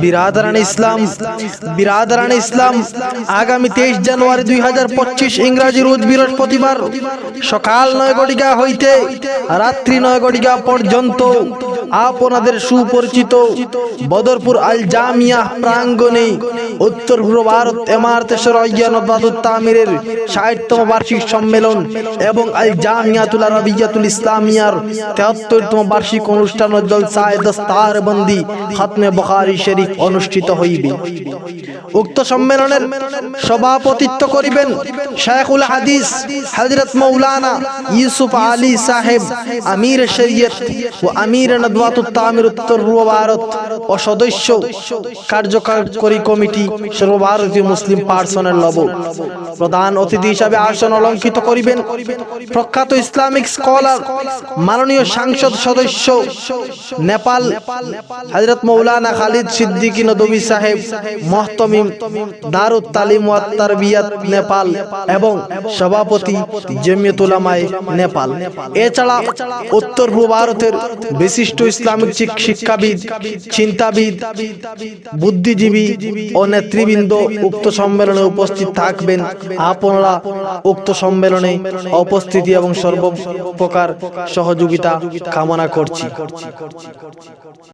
বিরাদারান ইসলাম বিরাদারান ইসলাম, আগামী তেইশ জানুয়ারি দুই হাজার পঁচিশ ইংরাজি রোজ বৃহস্পতিবার সকাল নয় ঘটিকা হইতে রাত্রি নয় ঘটিকা পর্যন্ত আপনাদের সুপরিচিত বদরপুর আল জামিয়া প্রাঙ্গণে উত্তর পূর্ব ভারত এমারতেশ্বর তামিরের ষাটতম বার্ষিক সম্মেলন এবং আল জামিয়াতুল আরবিয়াতুল ইসলামিয়ার তেহাত্তরতম বার্ষিক অনুষ্ঠান জলসায় দস্তার বন্দি খাতমে বখারি শরীফ। অনুষ্ঠিত হইবে। উক্ত সম্মেলনের সভাপতিত্ব করিবেন শেখুল হাদিস হযরত মৌলানা ইউসুফ আলী সাহেব, আমির শরীয়ত ও আমির নদওয়াতুত তামির উত্তর পূর্ব ভারত ও সদস্য কার্যকরী কমিটি সর্বভারতীয় মুসলিম পার্সনের লব। প্রধান অতিথি হিসাবে আসন অলঙ্কিত করিবেন প্রখ্যাত ইসলামিক স্কলার, মাননীয় সাংসদ সদস্য, নেপাল হযরত মৌলানা খালিদ সিদ্দিকী নদবী সাহেব, মহতমিম দারুত তালিম ওয়াত তারবিয়াত নেপাল এবং সভাপতি জমিয়ত উলামায়ে নেপাল। এছাড়া উত্তর পূর্ব ভারতের বিশিষ্ট ইসলামিক শিক্ষাবিদ, চিন্তাবিদ, বুদ্ধিজীবী ও নেতৃবৃন্দ উক্ত সম্মেলনে উপস্থিত থাকবেন। আপনারা উক্ত সম্মেলনে উপস্থিতি এবং সর্বপ্রকার সহযোগিতা কামনা করছি।